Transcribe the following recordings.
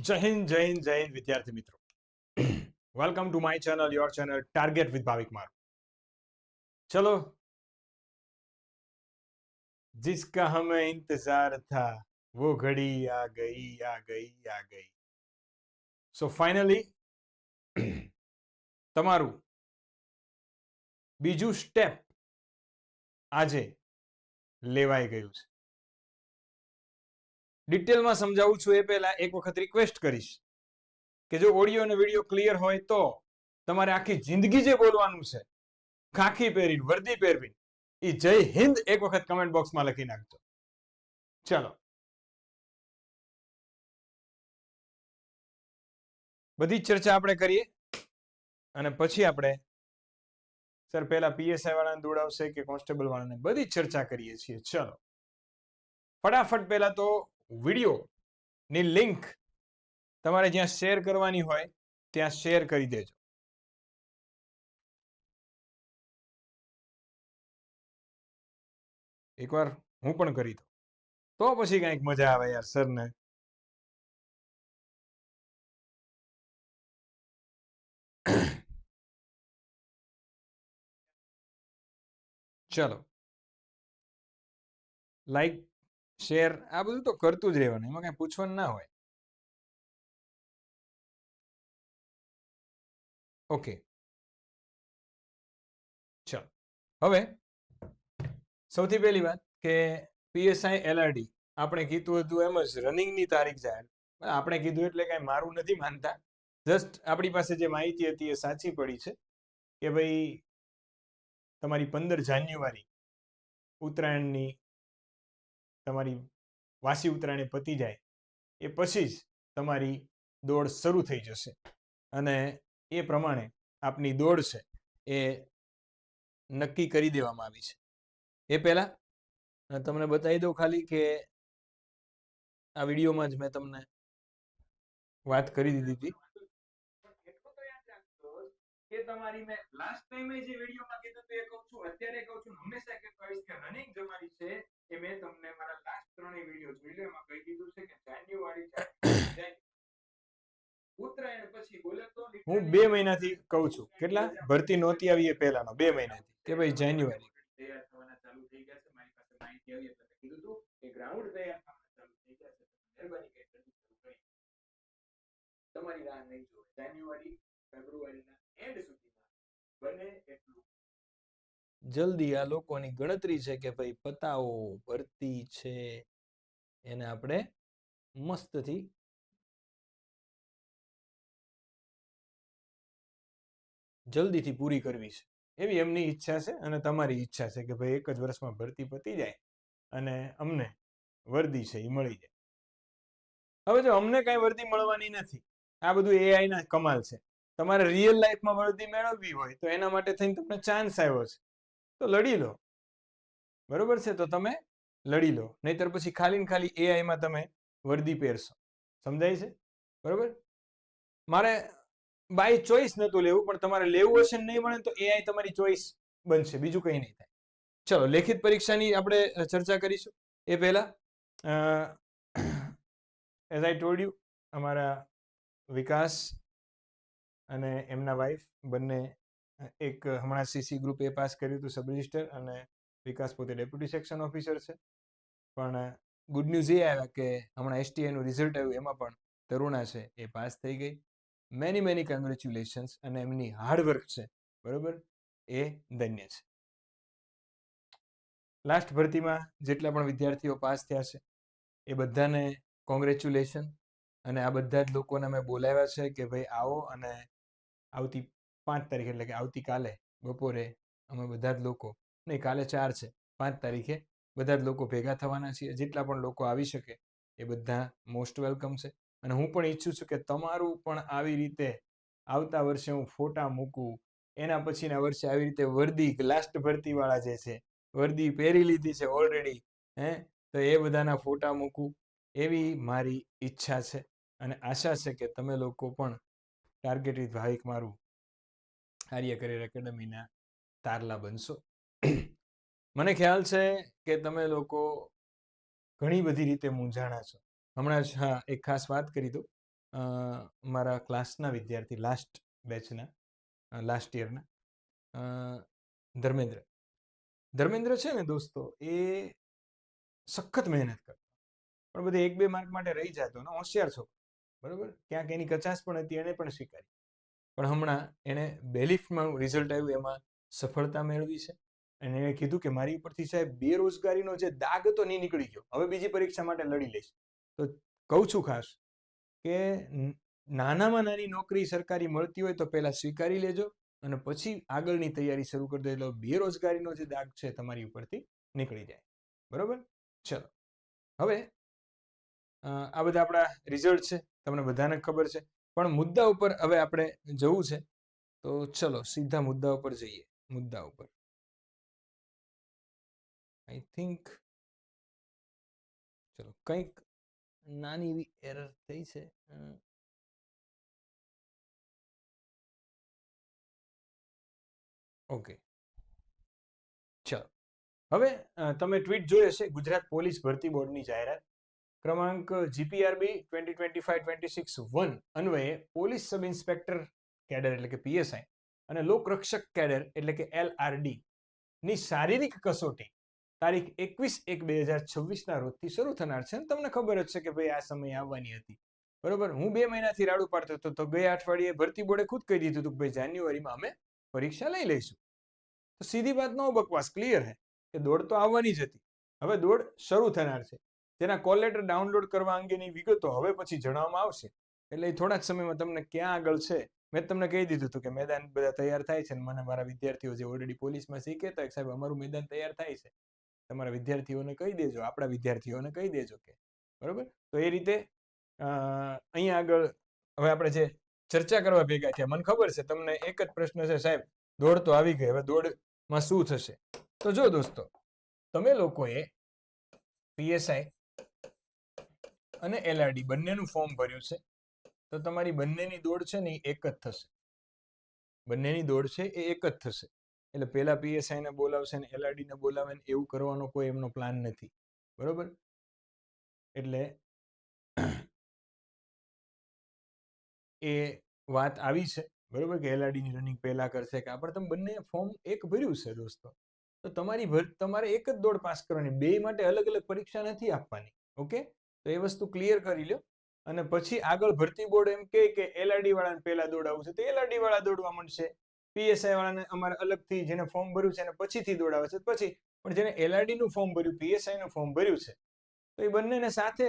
જય હિન્દ જય હિન્દ જય હિન્દ વિદ્યાર્થી મિત્રો welcome to my channel your channel target with Bhavik મારું ચલો जिसका हमें इंतजार था वो घड़ी आ गई आ गई आ गई સો ફાઇનલી તમારું બીજું સ્ટેપ આજે લેવાઈ ગયું છે ડિટેલમાં સમજાવું છું એ પહેલા એક વખત રિક્વેસ્ટ કરીશ કે જો ઓડિયો અને વીડિયો ક્લિયર હોય તો તમારે આખી જિંદગી જે બોલવાનું છે, ખાખી પહેરીને, વર્દી પહેરવી એ જય હિન્દ એક વખત કમેન્ટ બોક્સમાં લખી નાખજો. ચલો. બધી ચર્ચા આપણે કરીએ અને પછી આપણે સર પહેલા પીએસઆઈ વાળાને દોડાવશે કે કોન્સ્ટેબલ વાળાને? બધી ચર્ચા કરીએ છીએ. ચલો. ફટાફટ પહેલા તો વીડિયો ની લિંક તમારે જ્યાં શેર કરવાની હોય, ત્યાં શેર કરી દેજો. એકવાર હું પણ કરી દઉં. તો પછી કંઈક મજા આવે યાર સરને. ચલો. લાઈક શેર, આ બધું તો કરતું જ રહેવાનું, એમાં કઈ પૂછવાનું ના હોય. ઓકે. ચલો. હવે સૌથી પહેલી વાત કે પીએસઆઈ એલઆરડી આપણે કીધું હતું એમ જ રનિંગની તારીખ જાહેર. આપણે કીધું એટલે કાંઈ મારું નથી માનતા. જસ્ટ આપણી પાસે જે માહિતી હતી એ સાચી પડી છે કે ભાઈ તમારી પંદર જાન્યુઆરી ઉત્તરાયણની તમારી વાસી ઉત્તરાયણ પતી જાય, એ પછી જ તમારી દોડ શરૂ થઈ જશે. અને એ પ્રમાણે આપની દોડ છે એ નક્કી કરી દેવામાં આવી છે. એ પહેલા તમને બતાવી દઉં ખાલી કે આ વિડીયોમાં જ મેં તમને વાત કરી દીધી હતી. તમારી મેં લાસ્ટ ટાઈમ જે વિડીયોમાં કીધું તો એ કહું છું, અત્યારે કહું છું, હંમેશા કે કહીશ કે રનિંગ તમારી છે એ મેં તમને મારા લાસ્ટ ત્રણેય વીડિયો જોઈ લો એમાં કહી દીધું છે કે જાન્યુઆરી ઉત્તરાયણ પછી બોલે તો હું બે મહિનાથી કહું છું. કેટલા? ભરતી નહોતી આવી એ પહેલાનો બે મહિનાથી. કે ભાઈ જાન્યુઆરી. તૈયાર થવાના ચાલુ થઈ ગયા છે મારી પાસે માહિતી આવી એટલે કીધું હતું કે ગ્રાઉન્ડ તૈયાર થવાના ચાલુ થઈ ગયા છે મહેરબાની કરી શરૂ કરી. તમારી રાહ નહીં જોવે જાન્યુઆરી ફેબ્રુઆરીના એન્ડ સુધીમાં બને એટલું જલ્દી આ લોકોની ગણતરી છે કે ભાઈ પતાવો, ભરતી છે. એને આપણે મસ્તથી જલ્દીથી પૂરી કરવી છે. એવી એમની ઈચ્છા છે અને તમારી ઈચ્છા છે કે ભાઈ એક જ વર્ષમાં ભરતી પતી જાય અને અમને વર્દી છે એ મળી જાય. હવે જો અમને કાંઈ વર્દી મળવાની નથી, આ બધું એઆઈ ના કમાલ છે. તમારે રિયલ લાઈફમાં વર્દી મેળવવી હોય તો એના માટે થઈને તમને ચાન્સ આવ્યો છે. તો લડી લો. બરોબર છે? તો તમે લડી લો. નહીતર પછી ખાલી ને ખાલી એઆઈમાં તમે વર્દી પહેરશો. સમજાય છે? બરોબર? મારે બાય ચોઈસ નહોતું લેવું પણ તમારે લેવું હશે નહીં મળે તો એઆઈ તમારી ચોઈસ બનશે. બીજું કંઈ નહીં થાય. ચલો લેખિત પરીક્ષાની આપણે ચર્ચા કરીશું. એ પહેલા એઝ આઈ ટોલ્ડ યુ અમારા વિકાસ અને એમના વાઈફ બંને એક હમણાં સીસી ગ્રુપ પાસ કર્યું હતું સબ રજિસ્ટર અને વિકાસ પોતે ડેપ્યુટી સેક્શન ઓફિસર છે. પણ ગુડ ન્યૂઝ એ આવ્યા કે હમણાં એસટીઆઈનું રિઝલ્ટ આવ્યું, એમાં પણ તરુણા છે, એ પાસ થઈ ગઈ. મેની મેની કોંગ્રેચ્યુલેશન્સ અને એમની હાર્ડવર્ક છે, બરોબર? એ ધન્ય છે. લાસ્ટ ભરતીમાં જેટલા પણ વિદ્યાર્થીઓ પાસ થયા છે, એ બધાને કોંગ્રેચ્યુલેશન અને આ બધા જ લોકોને અમે બોલાવ્યા છે કે ભાઈ આવો અને આવતી પાંચ તારીખ એટલે કે આવતીકાલે બપોરે અમે બધા જ લોકો, નહીં, કાલે ચાર છે. પાંચ તારીખે બધા જ લોકો ભેગા થવાના છીએ. જેટલા પણ લોકો આવી શકે એ બધા મોસ્ટ વેલકમ છે. અને હું પણ ઈચ્છું છું કે તમારું પણ આવી રીતે આવતા વર્ષે હું ફોટા મૂકું. એના પછીના વર્ષે આવી રીતે વર્દી લાસ્ટ ભરતીવાળા જે છે, વર્દી પહેરી લીધી છે ઓલરેડી હે? તો એ બધાના ફોટા મૂકું. એવી મારી ઈચ્છા છે. અને આશા છે કે તમે લોકો પણ ટાર્ગેટેડ ભાવિક મારું કાર્ય કરિયર એકેડમીના તારલા બનશો. મને ખ્યાલ છે કે તમે લોકો ઘણી બધી રીતે મૂંઝાણા છો. હમણાં જ હા એક ખાસ વાત કરી અ, મારા ક્લાસના વિદ્યાર્થી લાસ્ટ બેચના લાસ્ટ યરના ધર્મેન્દ્ર. ધર્મેન્દ્ર છે ને દોસ્તો એ સખત મહેનત કરતો. પણ બધે એક બે માર્ક માટે રહી જતો ને હોશિયાર છો બરોબર? ક્યાંક એની કચાશ પણ હતી એને પણ સ્વીકારી. પણ હમણાં એણે બેલીફમાં રિઝલ્ટ આવ્યું, એમાં સફળતા મેળવી છે. અને એણે કીધું કે મારી ઉપરથી સાહેબ બેરોજગારીનો જે દાગ હતો નહીં નીકળી ગયો. હવે બીજી પરીક્ષા માટે લડી લઈશ. તો કહું છું ખાસ કે નાનામાં નાની નોકરી સરકારી મળતી હોય તો પહેલાં સ્વીકારી લેજો અને પછી આગળની તૈયારી શરૂ કરી દો એટલે બેરોજગારીનો જે દાગ છે તમારી ઉપરથી નીકળી જાય. બરોબર? ચલો. હવે આ બધા આપણા રિઝલ્ટ છે. તમને બધાને ખબર છે. પણ મુદ્દા ઉપર હવે આપણે જવું છે, તો ચલો સીધા મુદ્દા ઉપર જઈએ, મુદ્દા ઉપર. આઈ થિંક ચલો કંઈક નાની એવી એરર થઈ છે ઓકે ચલો. હવે તમે ટ્વીટ જોઈ હશે ગુજરાત પોલીસ ભરતી બોર્ડની જાહેરાત. ક્રમાંક GPRB twenty twenty five twenty six one અન્વયે પોલીસ સબ ઇન્સ્પેક્ટર કેડર એટલે કે પીએસઆઈ અને લોકરક્ષક કેડર એટલે કે એલઆરડી ની શારીરિક કસોટી તારીખ એકવીસ એક બે હજાર છવ્વીસના રોજથી શરૂ થનાર છે તમને ખબર જ છે કે ભાઈ આ સમય આવવાની હતી. બરોબર? હું બે મહિનાથી રાડુ પાડતો હતો તો ગયા અઠવાડિયે ભરતી બોર્ડે ખુદ કહી દીધું હતું કે ભાઈ જાન્યુઆરીમાં અમે પરીક્ષા લઈ લઈશું. તો સીધી વાત નો બકવાસ, ક્લિયર હે કે દોડ તો આવવાની જ હતી. હવે દોડ શરૂ થનાર છે. તેના કોલ લેટર ડાઉનલોડ કરવા અંગેની વિગતો હવે પછી જણાવવામાં આવશે. એટલે એ થોડાક સમયમાં તમને ક્યાં આગળ છે? મેં તમને કહી દીધું હતું કે મેદાન બધા તૈયાર થાય છે મને મારા વિદ્યાર્થીઓ જે ઓલરેડી પોલીસમાં શીખે તો સાહેબ અમારું મેદાન તૈયાર થાય છે. તમારા વિદ્યાર્થીઓને કહી દેજો, આપણા વિદ્યાર્થીઓને કહી દેજો કે, બરોબર? તો એ રીતે અહીંયા આગળ હવે આપણે જે ચર્ચા કરવા ભેગા થયા, મને ખબર છે તમને એક જ પ્રશ્ન છે સાહેબ, દોડ તો આવી ગઈ, હવે દોડમાં શું થશે? તો જો દોસ્તો, તમે લોકોએ પીએસઆઈ અને એલઆરડી બંનેનું ફોર્મ ભર્યું છે. તો તમારી બંનેની દોડ છે ને એ એક જ થશે. બંનેની દોડ છે એ એક જ થશે. એટલે પેલા પીએસઆઈ ને બોલાવશે ને એલઆરડી ને બોલાવે ને એવું કરવાનો કોઈ એમનો પ્લાન નથી. બરોબર? એટલે એ વાત આવી છે. બરોબર કે એલઆરડીની રનિંગ પહેલા કરશે કે આપણે તમે બંને ફોર્મ એક ભર્યું છે દોસ્તો. તો તમારી તમારે એક જ દોડ પાસ કરવાની. બે માટે અલગ અલગ પરીક્ષા નથી આપવાની. ઓકે તો એ વસ્તુ ક્લિયર કરી લ્યો. અને પછી આગળ ભરતી બોર્ડ એમ કે એલઆરડી વાળાને પહેલા દોડાવવું છે. તો એલઆરડી વાળા દોડવા માંડશે. પીએસઆઈ વાળાને અમારે અલગથી જેને ફોર્મ ભર્યું છે એને પછીથી દોડાવે છે. પછી પણ જેને એલઆરડી નું ફોર્મ ભર્યું પીએસઆઈ નું ફોર્મ ભર્યું છે, તો એ બંનેને સાથે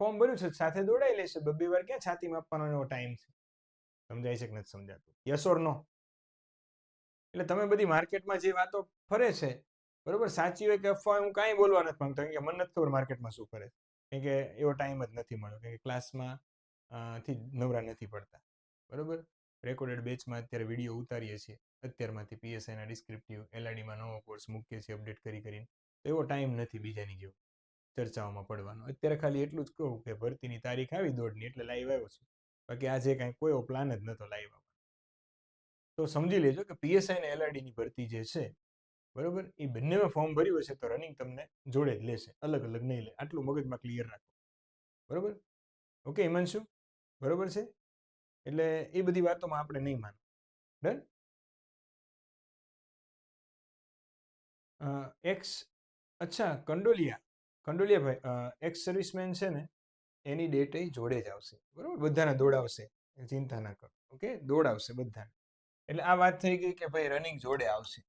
ફોર્મ ભર્યું છે, સાથે દોડાઈ લેશે બબ્બે વાર ક્યાં છાતી માપવાનો એવો ટાઈમ છે. સમજાય છે કે નથી સમજાતું? યસ ઓર નો એટલે તમે બધી માર્કેટમાં જે વાતો ફરે છે, બરોબર? સાચી હોય કે અફવા હું કાંઈ બોલવા નથી માંગતો કે મને નથી ખબર માર્કેટમાં શું કરે કેમ કે એવો ટાઈમ જ નથી મળ્યો. કેમ કે ક્લાસમાં થી નવરા નથી પડતા. બરોબર? રેકોર્ડેડ બેચમાં અત્યારે વીડિયો ઉતારીએ છીએ. અત્યારમાંથી પીએસઆઈના ડિસ્ક્રિપ્ટિવ એલઆઈડીમાં નવો કોર્સ મૂકીએ છીએ અપડેટ કરી કરીને. તો એવો ટાઈમ નથી બીજાની જેવો ચર્ચાઓમાં પડવાનો. અત્યારે ખાલી એટલું જ કહું કે ભરતીની તારીખ આવી દોઢની એટલે લાઈવ આવ્યો છું. બાકી આજે કાંઈ કોઈ પ્લાન જ નહોતો લાઈવ આવવાનો. તો સમજી લેજો કે પીએસઆઈ અને એલઆઈડીની ભરતી જે છે બરોબર? એ બંનેમાં ફોર્મ ભર્યું હશે તો રનિંગ તમને જોડે જ લેશે. અલગ અલગ નહીં લે. આટલું મગજમાં ક્લિયર રાખો. બરોબર? ઓકે હિમાંશુ? બરોબર છે? એટલે એ બધી વાતોમાં આપણે નહીં માનો ડન એક્સ અચ્છા, કંડોલિયા. કંડોલિયા ભાઈ એક્સ સર્વિસમેન છે ને, એની ડેટ એ જોડે જ આવશે. બરોબર? બધાને દોડાવશે. ચિંતા ના કરો. ઓકે દોડાવશે બધાને. એટલે આ વાત થઈ ગઈ કે ભાઈ રનિંગ જોડે આવશે.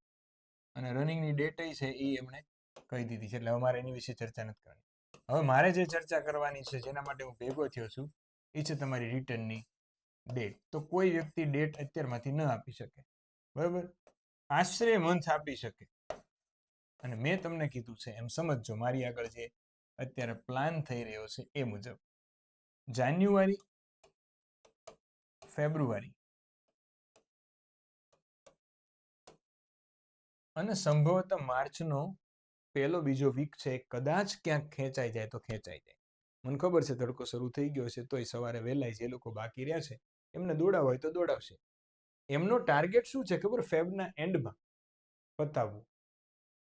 અને રનિંગની ડેટ છે એ એમણે કહી દીધી છે. એટલે હવે મારે એની વિશે ચર્ચા નથી કરવાની. હવે મારે જે ચર્ચા કરવાની છે, જેના માટે હું ભેગો થયો છું એ છે તમારી રિટર્નની ડેટ તો કોઈ વ્યક્તિ ડેટ અત્યારમાંથી ન આપી શકે. બરાબર? આશરે મંથ આપી શકે. અને મેં તમને કીધું છે, એમ સમજજો, મારી આગળ જે અત્યારે પ્લાન થઈ રહ્યો છે એ મુજબ. જાન્યુઆરી ફેબ્રુઆરી અને સંભવત માર્ચનો પહેલો બીજો વીક છે, કદાચ ક્યાંક ખેંચાઈ જાય તો ખેંચાઈ જાય. મને ખબર છે, તડકો શરૂ થઈ ગયો છે, તોય સવારે વહેલાય જે લોકો બાકી રહ્યા છે, એમને દોડાવ હોય તો દોડાવશે. એમનો ટાર્ગેટ શું છે ખબર? ફેબના એન્ડમાં પતાવવું.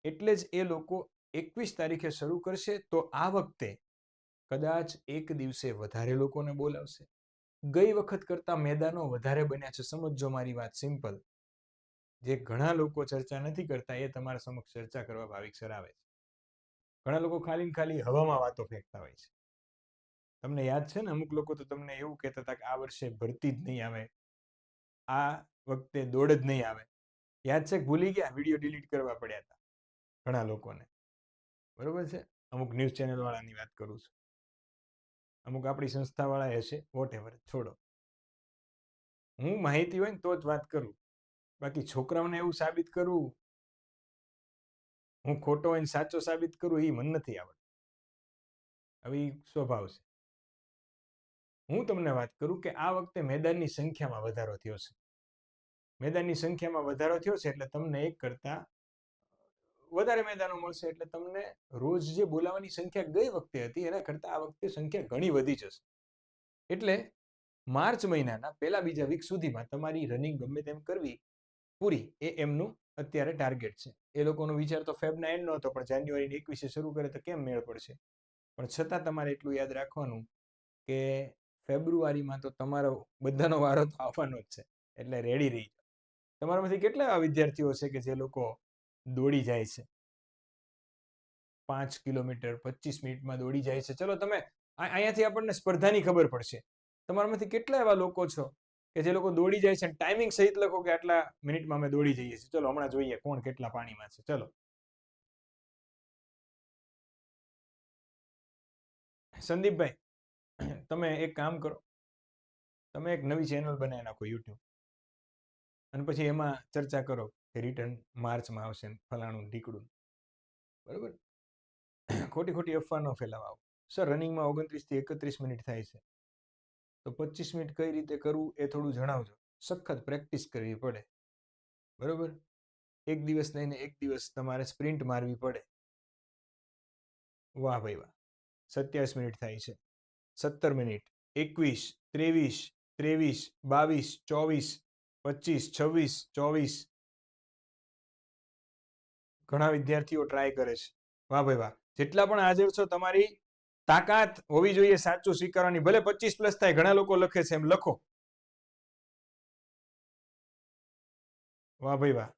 એટલે જ એ લોકો એકવીસ તારીખે શરૂ કરશે, તો આ વખતે કદાચ એક દિવસે વધારે લોકોને બોલાવશે. ગઈ વખત કરતા મેદાનો વધારે બન્યા છે સમજો મારી વાત સિમ્પલ જે ઘણા લોકો ચર્ચા નથી કરતા, એ તમારા સમક્ષ ચર્ચા કરવા ભાવિક સર આવે છે. ઘણા લોકો ખાલી ખાલી હવામાં વાતો ફેંકતા હોય છે. તમને યાદ છે ને? અમુક લોકો તો તમને એવું કહેતા હતા કે, આ વર્ષે ભરતી જ નહીં આવે. આ વખતે દોડ જ નહીં આવે. યાદ છે? ભૂલી ગયા? વીડિયો ડિલીટ કરવા પડ્યા હતા ઘણા લોકોને. બરોબર છે? અમુક ન્યૂઝ ચેનલ વાળાની વાત કરું છું. અમુક આપણી સંસ્થાવાળા હશે. વોટ એવર છોડો. હું માહિતી હોય ને તો જ વાત કરું. બાકી છોકરાઓને એવું સાબિત કરવું હું ખોટો હોય સાચો સાબિત કરું એ મને નથી આવડતું. ઈ સ્વભાવ છે. હું તમને વાત કરું કે આ વખતે મેદાનની સંખ્યામાં વધારો થયો છે. મેદાનની સંખ્યામાં વધારો થયો છે એટલે તમને એક કરતા વધારે મેદાનો મળશે એટલે તમને રોજ જે બોલાવાની સંખ્યા ગઈ વખતે હતી એના કરતા આ વખતે સંખ્યા ઘણી વધી જશે. એટલે માર્ચ મહિનાના પહેલા બીજા વીક સુધીમાં તમારી રનિંગ ગમે તેમ કરવી પૂરી એ એમનું અત્યારે ટાર્ગેટ છે. એ લોકોનો વિચાર તો ફેબના એન્ડ નહોતો હતો, પણ જાન્યુઆરીની એકવીસે શરૂ કરે તો કેમ મેળ પડશે? પણ છતાં તમારે એટલું યાદ રાખવાનું કે ફેબ્રુઆરીમાં તો તમારો બધાનો વારો તો આવવાનો જ છે, એટલે રેડી રહી તમારામાંથી કેટલા એવા વિદ્યાર્થીઓ છે કે જે લોકો દોડી જાય છે? પાંચ કિલોમીટર, પચીસ મિનિટમાં દોડી જાય છે. ચલો તમે અહીંયાથી આપણને સ્પર્ધાની ખબર પડશે. તમારામાંથી કેટલા એવા લોકો છો કે જે લોકો દોડી જાય છે ટાઈમિંગ સહિત લખો કે આટલા મિનિટમાં અમે દોડી જઈએ છીએ. ચલો, હમણાં જોઈએ કોણ કેટલા પાણીમાં છે. ચલો. સંદીપભાઈ, તમે એક કામ કરો. તમે એક નવી ચેનલ બનાવી નાખો યુટ્યુબ અને પછી એમાં ચર્ચા કરો કે રિટર્ન માર્ચમાં આવશે ફલાણું ઢીકડું બરોબર? ખોટી ખોટી અફવા ન ફેલાવા. સર રનિંગમાં ઓગણત્રીસથી એકત્રીસ મિનિટ થાય છે. તો પચીસ મિનિટ કઈ રીતે કરવું એ થોડું જણાવજો. સખત પ્રેક્ટિસ કરવી પડે. બરોબર? એક દિવસ લઈને એક દિવસ તમારે સ્પ્રિન્ટ મારવી પડે. વાહ ભાઈ વાહ. સત્યાવીસ મિનિટ થાય છે. સત્તર મિનિટ, એકવીસ, ત્રેવીસ ત્રેવીસ, બાવીસ, ચોવીસ પચીસ છવ્વીસ, ચોવીસ. ઘણા વિદ્યાર્થીઓ ટ્રાય કરે છે. વાહ ભાઈ વાહ. જેટલા પણ હાજર છો તમારી તાકાત હોવી જોઈએ, સાચું સ્વીકારવાની. ભલે પચીસ પ્લસ થાય, ઘણા લોકો લખે છે એમ, લખો. વાહ ભાઈ વાહ.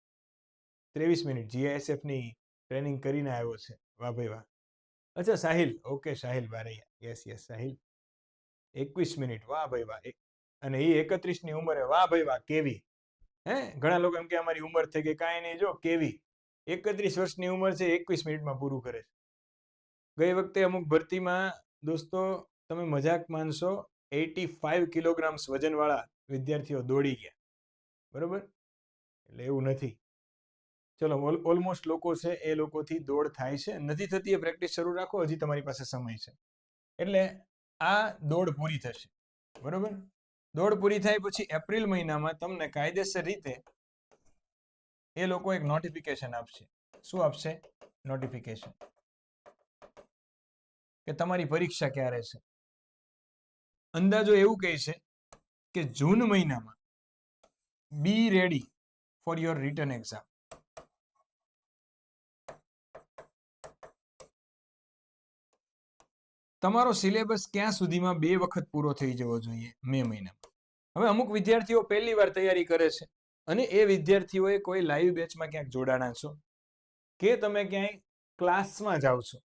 ત્રેવીસ મિનિટ જીઆઈએસએફની ટ્રેનિંગ કરીને આવ્યો છે. વાહ ભાઈ વાહ. અચ્છા, Sahil. Okay Sahil Baraiya. Yes yes Sahil. એકવીસ મિનિટ. વાહ ભાઈ વાહ. અને એ એકત્રીસની ઉંમરે. વાહ ભાઈ વાહ, કેવી. હે? ઘણા લોકો એમ કે અમારી ઉંમર થઈ ગઈ, કાંઈ નહીં. જો, કેવી. એકત્રીસ વર્ષની ઉંમર છે, એકવીસ મિનિટમાં પૂરું કરે છે. ગઈ વખતે અમુક ભરતીમાં, દોસ્તો, તમે મજાક માનશો એટી ફાઈવ કિલોગ્રામ્સ વજનવાળા વિદ્યાર્થીઓ દોડી ગયા. બરોબર? એટલે એવું નથી. ચલો ઓલમોસ્ટ લોકો છે એ લોકોથી દોડ થાય છે. નથી થતી એ પ્રેક્ટિસ શરૂ રાખો, હજી તમારી પાસે સમય છે. એટલે આ દોડ પૂરી થશે. બરોબર? દોડ પૂરી થાય પછી એપ્રિલ મહિનામાં તમને કાયદેસર રીતે એ લોકો એક નોટિફિકેશન આપશે. શું આપશે? નોટિફિકેશન. કે તમારી પરીક્ષા ક્યારે છે? અંદાજો એવું કહે છે કે જૂન મહિનામાં be ready for your return exam તમારો સિલેબસ ક્યાં સુધીમાં બે વખત પૂરો થઈ જવો જોઈએ મે મહિનામાં? હવે અમુક વિદ્યાર્થીઓ પહેલી વાર તૈયારી કરે છે અને એ વિદ્યાર્થીઓએ કોઈ લાઈવ બેચમાં ક્યાંક જોડાણા છો? કે તમે ક્યાંય ક્લાસમાં જાઓ છો?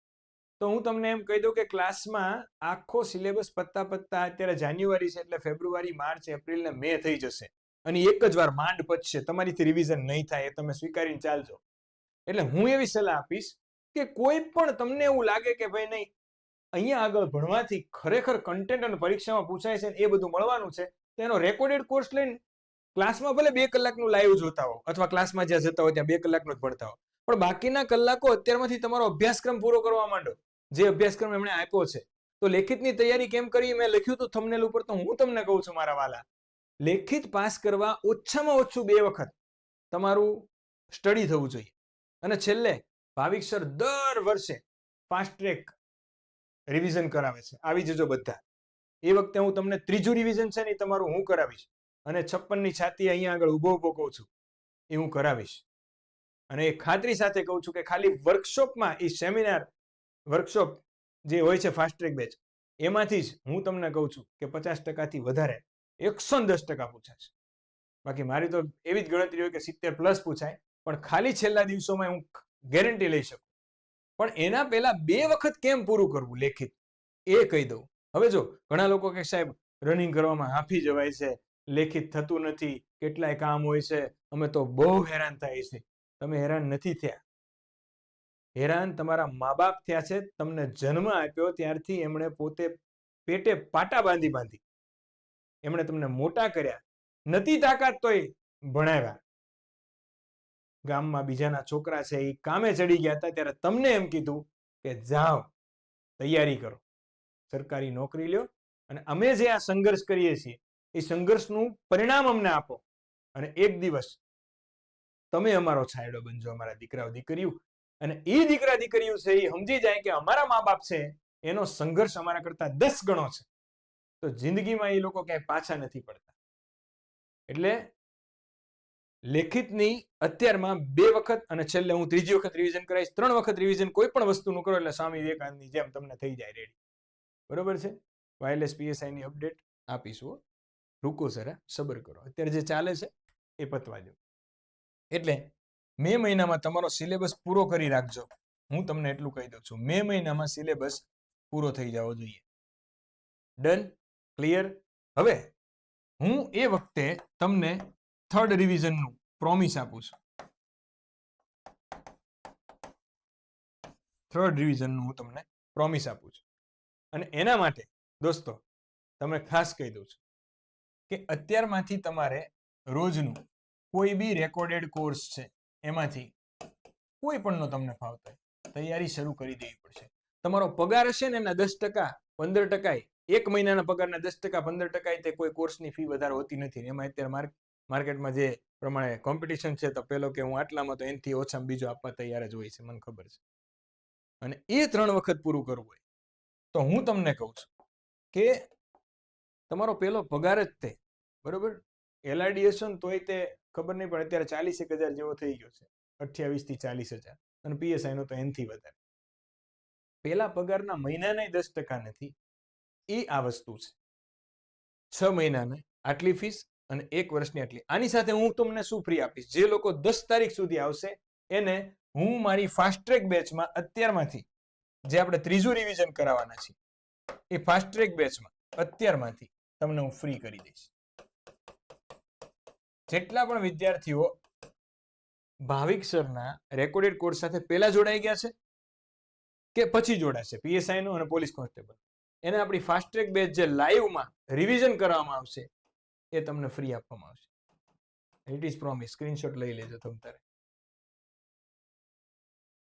તો હું તમને એમ કહી દઉં કે ક્લાસમાં આખો સિલેબસ પત્તા પત્તા અત્યારે જાન્યુઆરી છે એટલે ફેબ્રુઆરી, માર્ચ, એપ્રિલ ને મે થઈ જશે. અને એક જ વાર માંડ પચશે તમારીથી રિવિઝન નહીં થાય એ તમે સ્વીકારીને ચાલજો. એટલે હું એવી સલાહ આપીશ કે કોઈ પણ તમને એવું લાગે કે ભાઈ નહીં, અહીંયા આગળ ભણવાથી ખરેખર કન્ટેન્ટ અને પરીક્ષામાં પૂછાય છે એ બધું મળવાનું છે, તો એનો રેકોર્ડેડ કોર્સ લઈને ક્લાસમાં ભલે બે કલાકનું લાઈવ જોતા હો અથવા ક્લાસમાં જ્યાં જતા હોય ત્યાં બે કલાકનું જ ભણતા હો પણ બાકીના કલાકો અત્યારમાંથી તમારો અભ્યાસક્રમ પૂરો કરવા માંડો. જે અભ્યાસક્રમ એમણે આપ્યો છે. તો લેખિતની તૈયારી કેમ કરી? મેં લખ્યું હતું થમનેલ ઉપર તો હું તમને કહું છું મારા વાલા. લેખિત પાસ કરવા ઓછામાં ઓછું બે વખત તમારું સ્ટડી થવું જોઈએ. અને છેલ્લે ભાવિક સર દર વર્ષે ફાસ્ટ ટ્રેક રિવિઝન કરાવે છે. આવી જજો બધા. એ વખતે હું તમને ત્રીજું રિવિઝન છે ને તમારું હું કરાવીશ. અને છપ્પનની છાતી અહીંયા આગળ ઊભો ઊભો કહું છું. એ હું કરાવીશ. અને એ ખાતરી સાથે કહું છું કે ખાલી વર્કશોપમાં એ સેમિનાર વર્કશોપ જે હોય છે ફાસ્ટ ટ્રેક બેચ એમાંથી જ હું તમને કહું છું કે પચાસ ટકાથી વધારે એકસો દસ ટકા પૂછાશે બાકી મારી તો એવી જ ગણતરી હોય કે સિત્તેર પ્લસ પૂછાય, પણ ખાલી છેલ્લા દિવસોમાં હું ગેરંટી લઈ શકું. પણ એના પહેલા બે વખત કેમ પૂરું કરવું લેખિત? એ કહી દઉં. હવે જો, ઘણા લોકો કે સાહેબ રનિંગ કરવામાં હાંફી જવાય છે, લેખિત થતું નથી, કેટલાય કામ હોય છે, અમે તો બહુ હેરાન થાય છે. તમે હેરાન નથી થયા. હેરાન તમારા મા બાપ થયા છે, તમને જન્મ આપ્યો, ત્યારથી એમણે પોતે પેટે પાટા બાંધી બાંધી. એમણે તમને મોટા કર્યા, નથી તાકાત તોય ભણાવ્યા. ગામમાં બીજાના છોકરા છે એ કામે ચડી ગયા હતા, ત્યારે તમને એમ કીધું કે જાઓ, તૈયારી કરો. સરકારી નોકરી લ્યો અને અમે જે આ સંઘર્ષ કરીએ છીએ, એ સંઘર્ષનું પરિણામ અમને આપો. અને એક દિવસ તમે અમારો છાયડો બનજો, અમારા દીકરાઓ દીકરીઓ. અને એ દીકરા દીકરીઓ છે, એ સમજી જાય કે અમારા મા બાપ છે, એનો સંઘર્ષ અમારા કરતા દસ ગણો છે. તો જિંદગીમાં એ લોકો ક્યાંય પાછા નથી પડતા. એટલે લેખિતની અત્યારમાં બે વખત અને છેલ્લે હું ત્રીજી વખત રિવિઝન કરાવીશ, ત્રણ વખત રિવિઝન કોઈ પણ વસ્તુનું કરો એટલે સ્વામી વિવેકાનંદની જેમ તમને થઈ જાય રેડી બરોબર છે? વાયરલેસ પીએસઆઈની અપડેટ આપીશું રૂકો જરા, સબર કરો. અત્યારે જે ચાલે છે, એ પતવા દો. એટલે મે મહિનામાં તમારો સિલેબસ પૂરો કરી રાખજો. હું તમને એટલું કહી દઉં છું. મે મહિનામાં સિલેબસ પૂરો થઈ જવો જોઈએ. ડન? ક્લિયર? હવે હું એ વખતે તમને થર્ડ રિવિઝનનું પ્રોમિસ આપું છું. થર્ડ રિવિઝનનું હું તમને પ્રોમિસ આપું છું. અને એના માટે, દોસ્તો તમે ખાસ કહી દઉં છું કે અત્યારમાંથી તમારે રોજનું કોઈ બી રેકોર્ડેડ કોર્સ છે એમાંથી કોઈ પણનો તમને ફાવતો હોય તૈયારી શરૂ કરી દેવી પડશે. તમારો પગાર હશે ને એના દસ ટકા, પંદર ટકા એક મહિનાના પગારના દસ ટકા, પંદર ટકા તે કોઈ કોર્સની ફી વધારે હોતી નથી. એમાં અત્યારે માર્ક માર્કેટમાં જે પ્રમાણે કોમ્પિટિશન છે, તો પેલો કે હું આટલામાં તો એનાથી ઓછામાં બીજો આપવા તૈયાર જ હોય છે, મને ખબર છે. અને એ ત્રણ વખત પૂરું કરવું હોય, તો હું તમને કહું છું કે તમારો પેલો પગાર જ તે, બરોબર? એલઆરડી હશે ને તોય તે ખબર નહીં, પણ અત્યારે ચાલીસ એક હજાર જેવો થઈ ગયો છે. અઠ્યાવીસથી ચાલીસ હજાર. અને પીએસઆઈ નો તો એનથી વધારે. પેલા પગારના મહિનાના દસ ટકા નથી. એ આ વસ્તુ છે. છ મહિનાને આટલી ફીસ અને એક વર્ષની આટલી. આની સાથે હું તમને શું ફ્રી આપીશ? જે લોકો દસ તારીખ સુધી આવશે, એને હું મારી ફાસ્ટ ટ્રેક બેચમાં અત્યારમાંથી, જે આપણે ત્રીજું રિવિઝન કરાવવાના છીએ, એ ફાસ્ટ ટ્રેક બેચમાં અત્યારમાંથી તમને હું ફ્રી કરી દઈશ. જેટલા પણ વિદ્યાર્થીઓ ભાવિક સરના રેકોર્ડેડ કોર્સ સાથે પહેલા જોડાઈ ગયા છે કે પછી જોડાશે પીએસઆઈ નું અને પોલીસ કોન્સ્ટેબલ એને આપણી ફાસ્ટ ટ્રેક બેચ જે લાઈવમાં રિવિઝન કરવામાં આવશે, એ તમને ફ્રી આપવામાં આવશે. ઇટ ઇઝ પ્રોમિસ સ્ક્રીનશોટ લઈ લેજો તમ તારે.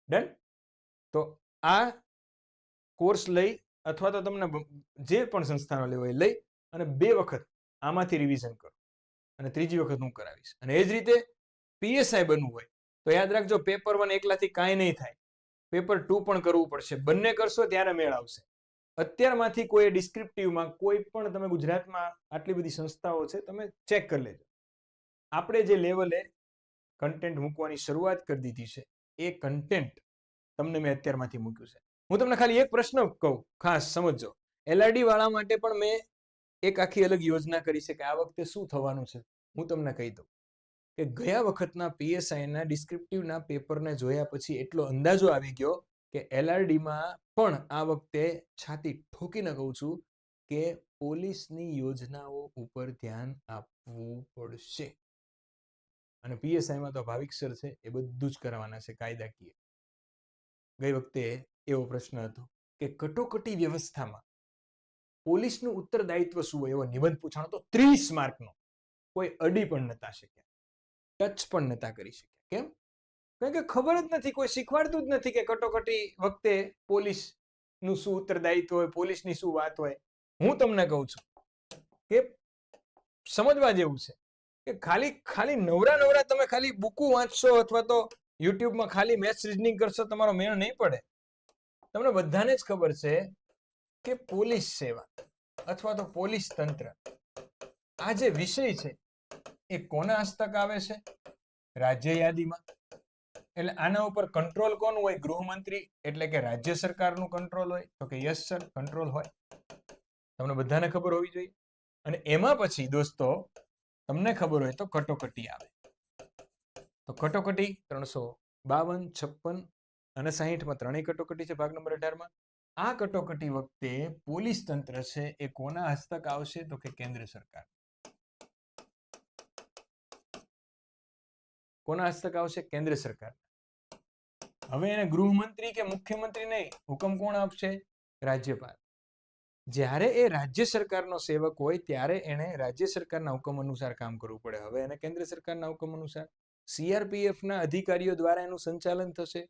ડન તો આ કોર્સ લઈ અથવા તો તમને જે પણ સંસ્થાનો લેવો એ લઈ અને બે વખત આમાંથી રિવિઝન કરો. અને ત્રીજી વખત હું કરાવીશ. અને એ જ રીતે પીએસઆઈ બનવું હોય, તો યાદ રાખજો પેપર વન એકલાથી કાંઈ નહીં થાય. પેપર ટુ પણ કરવું પડશે. બંને કરશો ત્યારે મેળ આવશે. અત્યારમાંથી કોઈ ડિસ્ક્રિપ્ટિવમાં કોઈ પણ તમે ગુજરાતમાં આટલી બધી સંસ્થાઓ છે, તમે ચેક કરી લેજો. આપણે જે લેવલે કન્ટેન્ટ મૂકવાની શરૂઆત કરી દીધી છે, એ કન્ટેન્ટ તમને મેં અત્યારમાંથી મૂક્યું છે. હું તમને ખાલી એક પ્રશ્ન કહું, ખાસ સમજજો. એલઆરડી વાળા માટે પણ મેં એક આખી અલગ યોજના કરી છે કે આ વખતે શું થવાનું છે? હું તમને કહી દઉં કે ગયા વખતના પીએસઆઈના ડિસ્ક્રિપ્ટિવના પેપરને જોયા પછી એટલો અંદાજો આવી ગયો કે એલઆરડીમાં પણ આ વખતે છાતી ઠોકીને કહું છું કે પોલીસની યોજનાઓ ઉપર ધ્યાન આપવું પડશે. અને પીએસઆઈમાં તો ભાવિક સર છે, એ બધું જ કરવાના છે, કાયદાકીય. ગઈ વખતે એવો પ્રશ્ન હતો કે કટોકટી વ્યવસ્થામાં પોલીસનું ઉત્તરદાયિત્વ શું હોય એવો નિબંધ પૂછાણો તો ત્રીસ માર્કનો. કોઈ અડી પણ નતા શક્યા. ટચ પણ નતા કરી શક્યા. કેમ? કારણ કે ખબર જ નથી, કોઈ શીખવાડતું જ નથી કે કટોકટી વખતે પોલીસનું શું ઉત્તરદાયિત્વ હોય, પોલીસની શું વાત હોય. હું તમને કહું છું કે સમજવા જેવું છે કે ખાલી ખાલી નવરા નવરા તમે ખાલી બુકુ વાંચશો અથવા તો યુટ્યુબમાં ખાલી મેથ્સ રીઝનિંગ કરશો, તમારો મેળ નહીં પડે. તમને બધાને જ ખબર છે કે પોલીસ સેવા અથવા તો પોલીસ તંત્ર? આ જે વિષય છે, એ કોના હસ્તક આવે છે? રાજ્ય યાદીમાં? એટલે આના ઉપર કંટ્રોલ કોનું હોય? ગૃહમંત્રી, એટલે કે રાજ્ય સરકારનું કંટ્રોલ હોય? તો કે યસ, સર કંટ્રોલ હોય. તમને બધાને ખબર હોવી જોઈએ. અને એમાં પછી દોસ્તો, તમને ખબર હોય તો કટોકટી આવે. તો કટોકટી ત્રણસો બાવન, છપ્પન અને સાહીઠમાં ત્રણેય કટોકટી છે, ભાગ નંબર અઢારમાં. આ કટોકટી વખતે પોલીસ તંત્ર છે એ કોના હસ્તક આવશે તો કે કેન્દ્ર સરકાર? કોના હસ્તક આવશે? કેન્દ્ર સરકાર. હવે એને ગૃહમંત્રી કે મુખ્યમંત્રી નહીં હુકમ કોણ આપશે? રાજ્યપાલ. જ્યારે એ રાજ્ય સરકારનો સેવક હોય ત્યારે એને રાજ્ય સરકારના હુકમ અનુસાર કામ કરવું પડે. હવે એને કેન્દ્ર સરકારના હુકમ અનુસાર. સીઆરપીએફના અધિકારીઓ દ્વારા એનું સંચાલન થશે.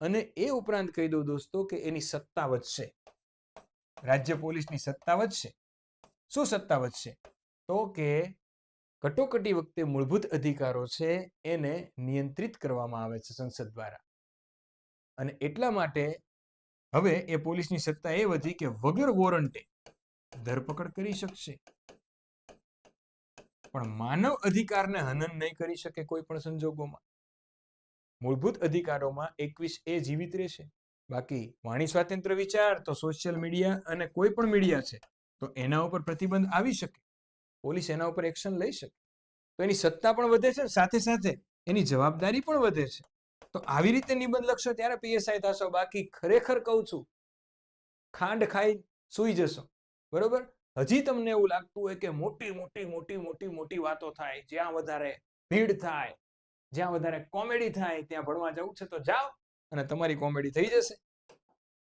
અને એ ઉપરાંત કહી દઉં દોસ્તો કે એની સત્તા વધશે રાજ્ય પોલીસની સત્તા વધશે શું સત્તા વધશે તો કે કટોકટી વખતે મૂળભૂત અધિકારો છે એને નિયંત્રિત કરવામાં આવે છે સંસદ દ્વારા. અને એટલા માટે હવે એ પોલીસની સત્તા એ વધી કે વગર વોરંટે ધરપકડ કરી શકશે. પણ માનવ અધિકારને હનન નહીં કરી શકે કોઈ પણ સંજોગોમાં. મૂળભૂત અધિકારોમાં એકવીસ એ જીવિત રહેશે. બાકી વાણી સ્વાતંત્ર્ય વિચાર તો સોશિયલ મીડિયા અને કોઈ પણ મીડિયા છે, તો એના ઉપર પ્રતિબંધ આવી શકે. પોલીસ એના ઉપર એક્શન લઈ શકે. તો એની સત્તા પણ વધે છે સાથે સાથે એની જવાબદારી પણ વધે છે. તો આવી રીતે નિબંધ લખશો ત્યારે પીએસઆઈ થશો. બાકી ખરેખર કહું છું, ખાંડ ખાઈ સૂઈ જશો. બરોબર? હજી તમને એવું લાગતું હોય કે મોટી મોટી મોટી મોટી મોટી વાતો થાય, જ્યાં વધારે ભીડ થાય જ્યાં વધારે કોમેડી થાય, ત્યાં ભણવા જવું છે, તો જાઓ અને તમારી કોમેડી થઈ જશે.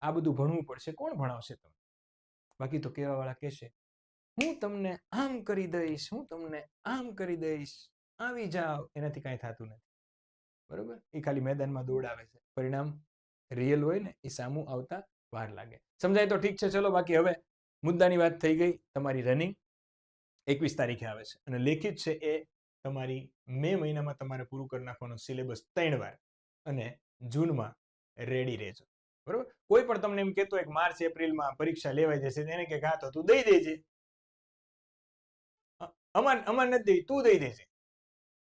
આ બધું ભણવું પડશે. કોણ ભણાવશે તમને? બાકી તો કેવા વાળા કહેશે, હું તમને આમ કરી દઈશ, હું તમને આમ કરી દઈશ. આવી જાઓ. એનાથી કાંઈ થતું નથી. બરોબર? એ ખાલી મેદાનમાં દોડાવે છે. પરિણામ રિયલ હોય ને, એ સામું આવતા વાર લાગે. સમજાય તો ઠીક છે. ચલો, બાકી હવે મુદ્દાની વાત થઈ ગઈ. તમારી રનિંગ એકવીસ તારીખે આવે છે. અને લેખિત છે એ તમારી મે મહિનામાં તમારે પૂરું કરી નાખવાનો સિલેબસ ત્રણ વાર અને જૂનમાં રેડી રહેજો. બરોબર? કોઈ પણ તમને એમ કહેતો હોય કે માર્ચ, એપ્રિલમાં પરીક્ષા લેવાઈ જશે એને કે હા, તો તું દઈ દેજે. અમાન અમાન નથી દેવી, તું દઈ દેજે.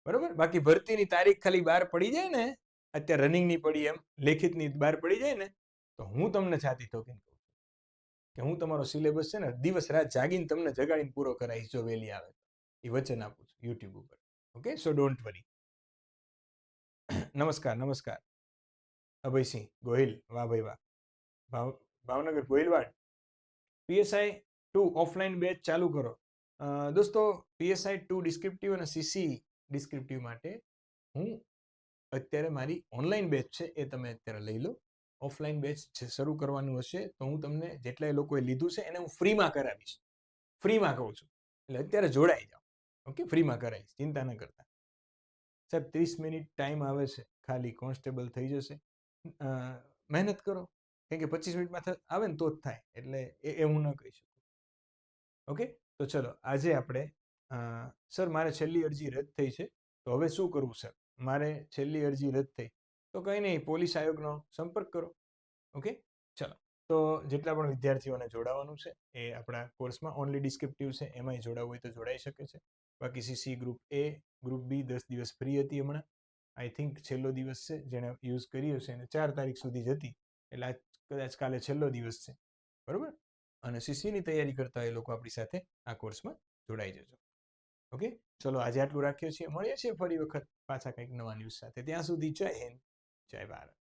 બરોબર? બાકી ભરતીની તારીખ ખાલી બહાર પડી જાય ને, અત્યારે રનિંગની પડી એમ, લેખિતની બહાર પડી જાય ને, તો હું તમને છાતી ઠોકીને કહું કે હું તમારો સિલેબસ છે ને દિવસ રાત જાગીને તમને જગાડીને પૂરો કરાવીશ, જો વહેલી આવે એ વચન આપું છું, યુટ્યુબ ઉપર. ઓકે સો ડોન્ટ વરી નમસ્કાર નમસ્કાર અભયસિંહ ગોહિલ વાહ ભાઈ વાહ ભાવ Bhavnagar Gohilwad PSI two offline batch ચાલુ કરો દોસ્તો પીએસઆઈ ટુ ડિસ્ક્રિપ્ટિવ અને સીસી ડિસ્ક્રિપ્ટિવ માટે હું અત્યારે મારી ઓનલાઈન બેચ છે એ તમે અત્યારે લઈ લો ઓફલાઈન બેચ શરૂ કરવાનું હશે તો હું તમને જેટલા લોકોએ લીધું છે એને હું ફ્રીમાં કરાવીશ ફ્રીમાં કહું છું એટલે અત્યારે જોડાઈ જાઓ ઓકે, ફ્રીમાં કરાવીશ ચિંતા ન કરતા. સાહેબ, ત્રીસ મિનિટ ટાઈમ આવે છે, ખાલી કોન્સ્ટેબલ થઈ જશે. મહેનત કરો, કેમ કે પચીસ મિનિટમાં આવે ને તો જ થાય, એટલે એ હું ન કહી શકું. ઓકે, તો ચલો, આજે આપણે સર, મારે છેલ્લી અરજી રદ થઈ છે, તો હવે શું કરવું, સર? મારે છેલ્લી અરજી રદ થઈ. તો કંઈ નહીં, પોલીસ આયોગનો સંપર્ક કરો. ઓકે, ચલો. તો જેટલા પણ વિદ્યાર્થીઓને જોડાવાનું છે, એ આપણા કોર્સમાં ઓનલી ડિસ્ક્રિપ્ટિવ છે, એમાંય જોડાવું હોય તો જોડાઈ શકે છે. બાકી CC group A group B દસ દિવસ ફ્રી હતી હમણાં. આઈ થિંક છેલ્લો દિવસ છે, જેણે યુઝ કરી હશે અને ચાર તારીખ સુધી જ હતી. એટલે આજ કદાચ કાલે છેલ્લો દિવસ છે. બરાબર? અને સીસીની તૈયારી કરતા એ લોકો આપણી સાથે આ કોર્સમાં જોડાઈ જજો. ઓકે ચલો, આજે આટલું રાખ્યો છીએ. મળીએ છીએ ફરી વખત પાછા કંઈક નવા ન્યૂઝ સાથે. ત્યાં સુધી જય હિન્દ, જય ભારત.